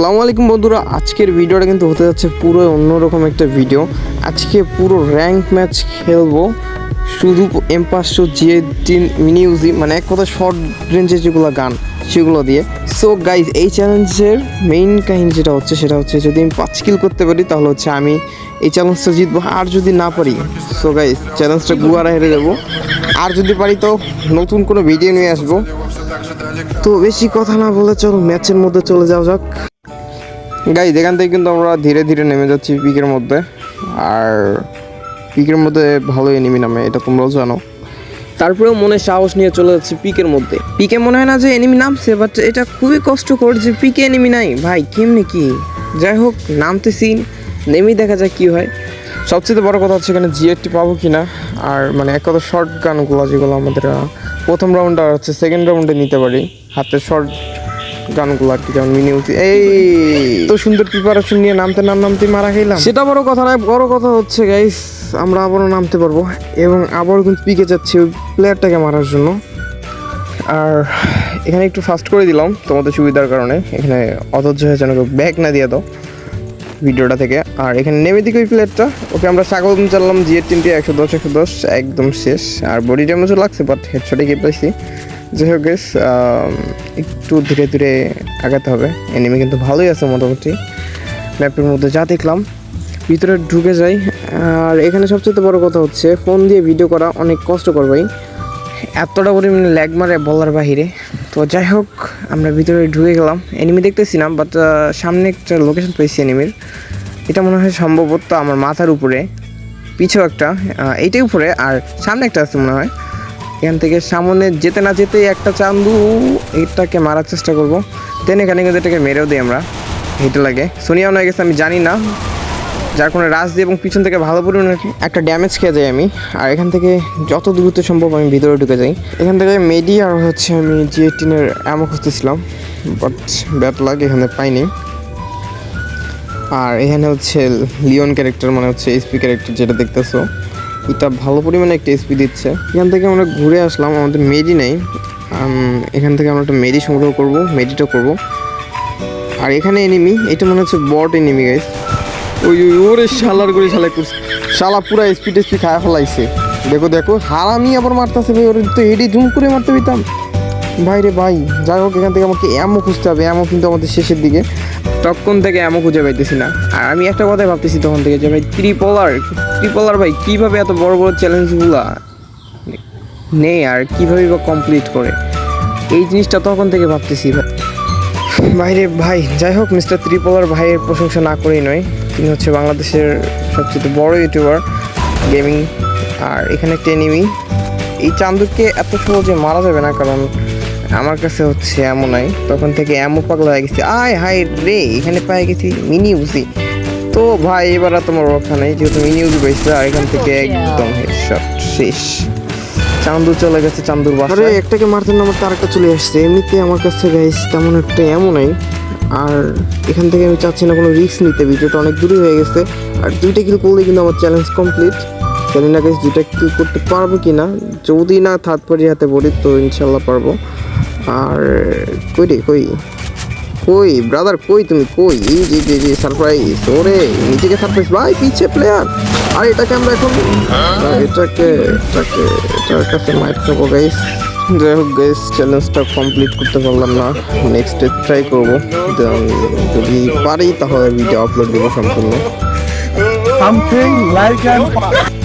আসসালামু আলাইকুম বন্ধুরা, আজকের ভিডিওটা কিন্তু হতে যাচ্ছে পুরো অন্যরকম একটা ভিডিও। আজকে পুরো র্যাঙ্ক ম্যাচ খেলব। শুধু এম পাঁচশো জিএ টিন মিনি ইউজি মানে এক কথা শর্ট রেঞ্জের যেগুলো গান, সেগুলো দিয়ে। সো গাইজ এই চ্যালেঞ্জের মেইন কাহিনী যেটা হচ্ছে, সেটা হচ্ছে যদি আমি পাঁচ কিল করতে পারি, তাহলে হচ্ছে আমি এই চ্যালেঞ্জটা জিতবো। আর যদি না পারি সো গাইজ চ্যালেঞ্জটা গুয়ারা হেরে যাব। আর যদি পারি, তো নতুন কোনো ভিডিও নিয়ে আসব। তো বেশি কথা না বলে চলো ম্যাচের মধ্যে চলে যাওয়া যাক। গাইজ এখান থেকে কিন্তু আমরা ধীরে ধীরে নেমে যাচ্ছি পিকের মধ্যে। আর পিকের মধ্যে ভালো এনিমি নামে, এটা তোমরাও জানো। তারপরেও মনে সাহস নিয়ে চলে যাচ্ছি পিকের মধ্যে। পিকে মনে হয় না যে এনিমি নামছে বাট এটা খুবই কষ্টকর যে পিকে এনিমি নাই। ভাই, কেমনি কি? যাই হোক, নামতেছি। নেমেই দেখা যাক কি হয়। সবচেয়ে বড় কথা হচ্ছে এখানে জিএরটি পাবো কি না আর মানে এক কথা শর্ট গানগুলো যেগুলো আমাদের প্রথম রাউন্ড আর হচ্ছে সেকেন্ড রাউন্ডে নিতে পারি। হাতে শর্ট গানগুলো আর কি, যেমন মিনি এই, তো সুন্দর প্রিপারেশন নিয়ে নামতে নাম নামতে মারা খেলাম সেটা বড় কথা নয় বড় কথা হচ্ছে গাইস আমরা আবারও নামতে পারব। এবং আবারও কিন্তু পিকে যাচ্ছি ওই প্লেয়ারটাকে মারার জন্য। আর এখানে একটু ফাস্ট করে দিলাম তোমাদের সুবিধার কারণে। এখানে অধৈর্য হয়ে যেন ব্যাক না দিয়ে দাও ভিডিওটা থেকে। আর এখানে নেমে দিকে ওই প্লেয়ারটা ওকে আমরা স্বাগতম চাললাম জিএর তিনটি একশো দশ একশো দশ, একদম শেষ। আর বডি ড্যামেজও লাগছে বাট হেডশটে গিয়ে পাইছি। যাই হোক গেস একটু ধীরে ধীরে আগাতে হবে। এনিমি কিন্তু ভালোই আছে মোটামুটি। ম্যাপের মধ্যে যা দেখলাম, ভিতরে ঢুকে যাই। আর এখানে সবচেয়ে বড় কথা হচ্ছে ফোন দিয়ে ভিডিও করা অনেক কষ্টকর ভাই। এতটা পরিমাণে ল্যাগ মারে বলার বাহিরে। তো যাই হোক, আমরা ভিতরে ঢুকে গেলাম। এনিমি দেখতেছি না বাট সামনে একটা লোকেশন পেয়েছি এনিমির এটা মনে হয় সম্ভবত আমার মাথার উপরে পিছেও একটা এইটাই উপরে, আর সামনে একটা আছে মনে হয়। এখান থেকে সামনে যেতে না যেতেই একটা চান্দু, এটাকে মারার চেষ্টা করব। দেন এখানে কিন্তু এটাকে মেরেও দিই আমরা। হেঁটে লাগে। সোনিয়াও না গেছে, আমি জানি না। যার কোনো রাজ দিয়ে এবং পিছন থেকে ভালো পরিমাণে একটা ড্যামেজ খেয়ে যাই আমি। আর এখান থেকে যত দ্রুত সম্ভব আমি ভিতরে ঢুকে যাই। এখান থেকে মেডি আর হচ্ছে আমি জি এইটিনের অ্যামো খুঁজতেছিলাম। বাট ব্যাট লাগ এখানে পাইনি। আর এখানে হচ্ছে লিওন ক্যারেক্টার মানে হচ্ছে এসপি ক্যারেক্টার যেটা দেখতেছো। এটা ভালো পরিমাণে একটা এসপি দিচ্ছে। এখান থেকে আমরা ঘুরে আসলাম, আমাদের মেডি নেই। এখান থেকে আমরা একটা মেডি সংগ্রহ করব মেডিটা করব। আর এখানে এনিমি এটা মনে হচ্ছে বট এনিমি গাইস ওই ওই, ওরে শালার করে শালা করছে। শালা পুরা স্পিড স্পিড খায়া ফেলাইছে। দেখো দেখো, হারামি আবার মারতেছে ভাই, ওর তো হেডি জুম করে মারতে পেতাম ভাই রে ভাই, যাই হোক, এখান থেকে আমাকে অ্যামও খুঁজতে হবে। এমও কিন্তু আমাদের শেষের দিকে। তখন থেকে এমও খুঁজে পাইতেছি না আর আমি একটা কথাই ভাবতেছি তখন থেকে যে, ভাই ত্রিপলার ত্রিপলার ভাই, কীভাবে এত বড় বড় চ্যালেঞ্জগুলা নেই আর কীভাবে বা কমপ্লিট করে? এই জিনিসটা তখন থেকে ভাবতেছি, ভাই। বাইরে ভাই, যাই হোক মিস্টার ত্রিপলার ভাইয়ের প্রশংসা না করেই নয়। তিনি হচ্ছে বাংলাদেশের সবচেয়ে বড় ইউটিউবার গেমিং আর এখানে একটা এনিমি এই চান্দুকে এত সহজে মারা যাবে না, কারণ আমার কাছে হচ্ছে এমন নাই। তখন থেকে এমন পাগলা হয়ে গেছি। আয় হাই রে এখানে পেয়ে গেছি মিনি উজি তো ভাই এবার আর তোমার রক্ষা নেই যেহেতু মিনি উজি পাইছে আর এখান থেকে একদম হেডশট শেষ। চান্দু চলে গেছে চান্দুর বাসায় আরে একটাকে মারতে না মারতে আরেকটা চলে আসছে। এমনিতে আমার কাছে গাইস তেমন একটা এমন নাই। আর এখান থেকে আমি চাচ্ছি না কোনো রিস্ক নিতে। ভিডিওটা অনেক দূরে হয়ে গেছে। আর দুইটা কিল করলে কিন্তু আমার চ্যালেঞ্জ কমপ্লিট জানি না গাইস দুইটা কিল করতে পারব কি না যদি না থার্ড পার্টি হাতে পড়ি তো ইনশাল্লাহ পারব। আর কই রে, কই? কই ব্রাদার কই তুমি? কই? এই যে যে যে সারপ্রাইজ ওরে, নিজেকে সারপ্রাইজ ভাই, পিছে প্লেয়ার আর এটাকে আমরা এখন এটাকে এটাকে, এটার কাছে মাইট খাব গাইস যাই হোক গাইস চ্যালেঞ্জটা কমপ্লিট করতে পারলাম না। নেক্সট ডে ট্রাই করব। যদি পারি, তাহলে ভিডিও আপলোড দেবো সম্পূর্ণ। Like an